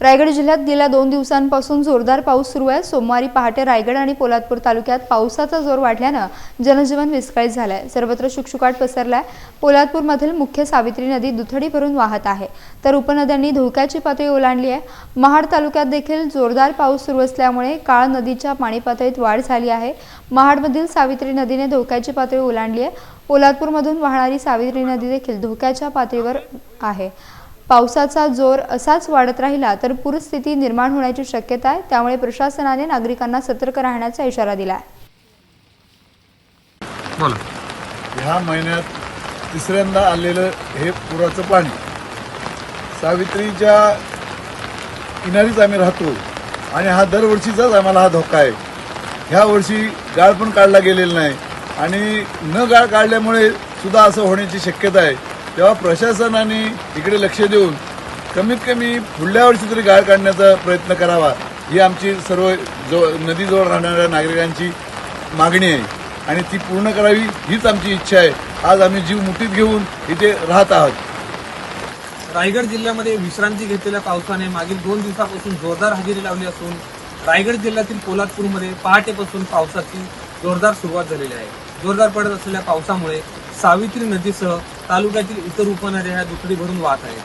रायगड जिल्ह्यात गेल्या दोन दिवसांपासून जोरदार पाऊस सुरू आहे. सोमवारी पहाटे रायगड आणि पोलादपूर तालुक्यात पावसाचा जोर वाढल्यानं जनजीवन विस्कळीत झालंय. सर्वत्र शुकशुकाट पसरलाय. पोलादपूरमधील मुख्य सावित्री नदी दुथडी भरून वाहत आहे. तर उपनद्यांनी धोक्याची पातळी ओलांडली आहे. महाड तालुक्यात देखील जोरदार पाऊस सुरू असल्यामुळे काळ नदीच्या पाणी पातळीत वाढ झाली आहे. महाडमधील सावित्री नदीने धोक्याची पातळी ओलांडली आहे. पोलादपूरमधून वाहणारी सावित्री नदी देखील धोक्याच्या पातळीवर आहे. पावसाचा जोर असाच वाढत राहिला तर पूरस्थिती निर्माण होण्याची शक्यता आहे. त्यामुळे प्रशासनाने नागरिकांना सतर्क राहण्याचा इशारा दिला आहे बोला. ह्या महिन्यात तिसऱ्यांदा आलेलं हे पुराचं पाणी सावित्रीच्या किनारीच आम्ही राहतो आणि हा दरवर्षीचाच आम्हाला हा धोका आहे. ह्या वर्षी गाळ पण काढला गेलेला नाही आणि न गाळ काढल्यामुळे सुद्धा असं होण्याची शक्यता आहे. तेव्हा प्रशासनाने इकडे लक्ष देऊन कमीत कमी पुढल्या वर्षी तरी गाळ काढण्याचा प्रयत्न करावा. ही आमची सर्व जो नदीजवळ राहणाऱ्या नागरिकांची मागणी आहे. आणि ती पूर्ण करावी हीच आमची इच्छा आहे. आज आम्ही जीव मुठीत घेऊन इथे राहत आहोत. रायगड जिल्ह्यामध्ये विश्रांती घेतलेल्या पावसाने मागील दोन दिवसापासून जोरदार हजेरी लावली असून रायगड जिल्ह्यातील पोलादपूरमध्ये पहाटेपासून पावसाची जोरदार सुरुवात झालेली आहे. जोरदार पडत असलेल्या पावसामुळे सावित्री नदीसह तालुक्यातील इतर उपनद्या ह्या दुथडी भरून वाहत आहेत.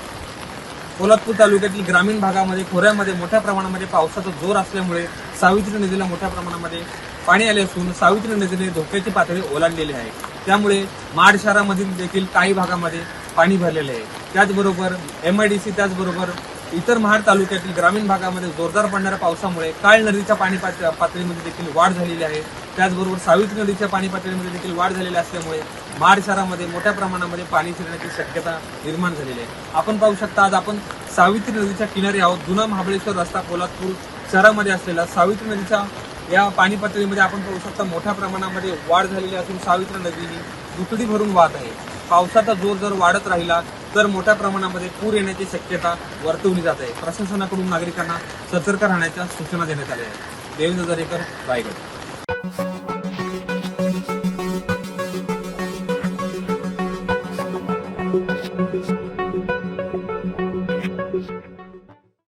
पोलादपूर तालुक्यातील ग्रामीण भागामध्ये खोऱ्यामध्ये मोठ्या प्रमाणामध्ये पावसाचा जोर असल्यामुळे सावित्री नदीला मोठ्या प्रमाणामध्ये पाणी आले असून सावित्री नदीने धोक्याची पातळी ओलांडलेली आहे. त्यामुळे माड शहरामधील देखील काही भागामध्ये पाणी भरलेले आहे. त्याचबरोबर एम आय डी सी त्याचबरोबर इतर महाड तालुक्यातील ग्रामीण भागामध्ये जोरदार पडणाऱ्या पावसामुळे काळ नदीच्या पाणी पात- पातळीमध्ये देखील वाढ झालेली आहे. त्याचबरोबर सावित्री नदीच्या पाणी पातळीमध्ये देखील वाढ झालेली असल्यामुळे महाड शहरामध्ये मोठ्या प्रमाणामध्ये पाणी शिरण्याची शक्यता निर्माण झालेली आहे. आपण पाहू शकता आज आपण सावित्री नदीच्या किनारी आहोत. जुना महाबळेश्वर रस्ता पोलादपूर शहरामध्ये असलेला सावित्री नदीच्या या पाणी पातळीमध्ये आपण पाहू शकता मोठ्या प्रमाणामध्ये वाढ झालेली असून सावित्री नदी ही दुतडी भरून वाहत आहे. पावसाचा जोर जर वाढत राहिला तर मोठ्या प्रमाणामध्ये पूर येण्याची शक्यता वर्तवली जात आहे. प्रशासनाकडून नागरिकांना सतर्क राहण्याच्या सूचना देण्यात आल्या आहेत. देवेंद्र दरेकर रायगड.